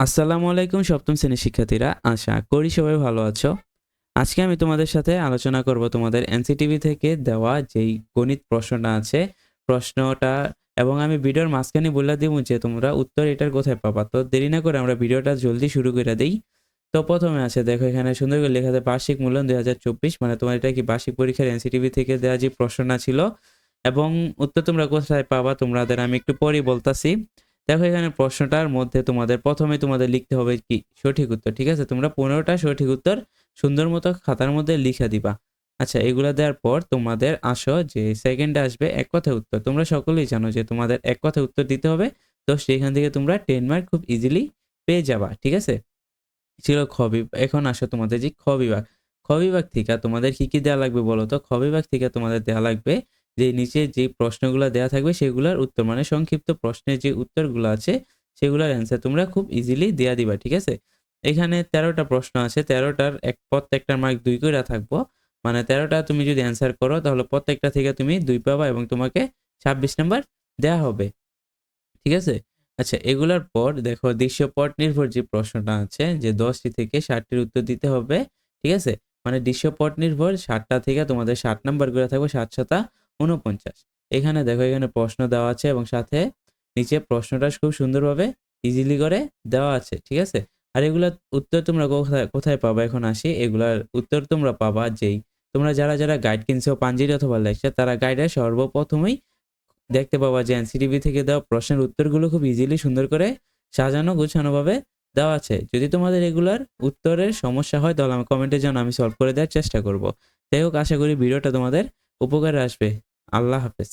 আসসালামু আলাইকুম সপ্তম শ্রেণির শিক্ষার্থীরা, আশা করি সবাই ভালো আছো। আজকে আমি তোমাদের সাথে আলোচনা করব তোমাদের এনসিটিভি থেকে দেওয়া যেই গণিত প্রশ্নটা আছে, প্রশ্নটা এবং আমি ভিডিওর মাঝখানে বলে দিব যে তোমরা উত্তর এটার কোথায় পাবা। তো দেরি না করে আমরা ভিডিওটা জলদি শুরু করে দিই। তো প্রথমে আছে, দেখো এখানে সুন্দর করে লেখা আছে, বার্ষিক মূল্যায়ন দুই হাজার চব্বিশ মানে তোমার এটা কি বার্ষিক পরীক্ষার এনসিটিভি থেকে দেওয়া যে প্রশ্নটা ছিল। এবং উত্তর তোমরা কোথায় পাবা, তোমাদের আমি একটু পরেই বলতাছি। দেখো এখানে প্রশ্নটার মধ্যে তোমাদের প্রথমে তোমাদের লিখতে হবে কি? সঠিক উত্তর, ঠিক আছে? তোমরা পনেরোটা সঠিক উত্তর সুন্দর মতো খাতার মধ্যে লিখে দিবা। আচ্ছা এগুলা দেওয়ার পর তোমাদের আসো যে সেকেন্ডে আসবে এক কথায় উত্তর। তোমরা সকলেই জানো যে তোমাদের এক কথায় উত্তর দিতে হবে। তো সেখান থেকে তোমরা টেন মার্ক খুব ইজিলি পেয়ে যাবা, ঠিক আছে? ছিল খ বিভাগ। এখন আসো তোমাদের যে খ বিভাগ। খ বিভাগ থেকে তোমাদের কি কি দেওয়া লাগবে বলো তো? খ বিভাগ থেকে তোমাদের দেওয়া লাগবে যে নিচে যে প্রশ্নগুলো দেওয়া থাকবে সেগুলোর উত্তর মানে সংক্ষিপ্ত প্রশ্নের যে উত্তরগুলো আছে সেগুলোর অ্যান্সার তোমরা খুব ইজিলি দেওয়া দিবা, ঠিক আছে? এখানে তেরোটা প্রশ্ন আছে, তেরোটার এক প্রত্যেকটার মার্ক দুই করে থাকব। মানে তেরোটা তুমি যদি অ্যান্সার করো, তাহলে প্রত্যেকটা থেকে তুমি দুই পাবা এবং তোমাকে ছাব্বিশ নাম্বার দেওয়া হবে। ঠিক আছে? আচ্ছা এগুলার পর দেখো দৃশ্যপট নির্ভর যে প্রশ্নটা আছে, যে দশটি থেকে ষাটটির উত্তর দিতে হবে, ঠিক আছে? মানে দৃশ্যপট নির্ভর, ষাটটা থেকে তোমাদের ষাট নাম্বার করে থাকবে, ষাট সাতা উনপঞ্চাশ এখানে দেখো, এখানে প্রশ্ন দেওয়া আছে এবং সাথে নিচে প্রশ্নটা খুব সুন্দরভাবে ইজিলি করে দেওয়া আছে, ঠিক আছে? আর এগুলার উত্তর তোমরা কোথায় কোথায় পাবা? এখন আসি, এগুলার উত্তর তোমরা পাবা যেই। তোমরা যারা যারা গাইড কিনছো, পাঞ্জিরি অথবা লেকচার, তারা গাইডে সর্বপ্রথমেই দেখতে পাবা যে এনসিটিভি থেকে দেওয়া প্রশ্নের উত্তরগুলো খুব ইজিলি সুন্দর করে সাজানো, গোছানোভাবে দেওয়া আছে। যদি তোমাদের এগুলার উত্তরের সমস্যা হয়, তাহলে আমি কমেন্টে জানো আমি সলভ করে দেওয়ার চেষ্টা করব। যাই হোক, আশা করি ভিডিওটা তোমাদের উপকারে আসবে। আল্লাহ হাফেজ।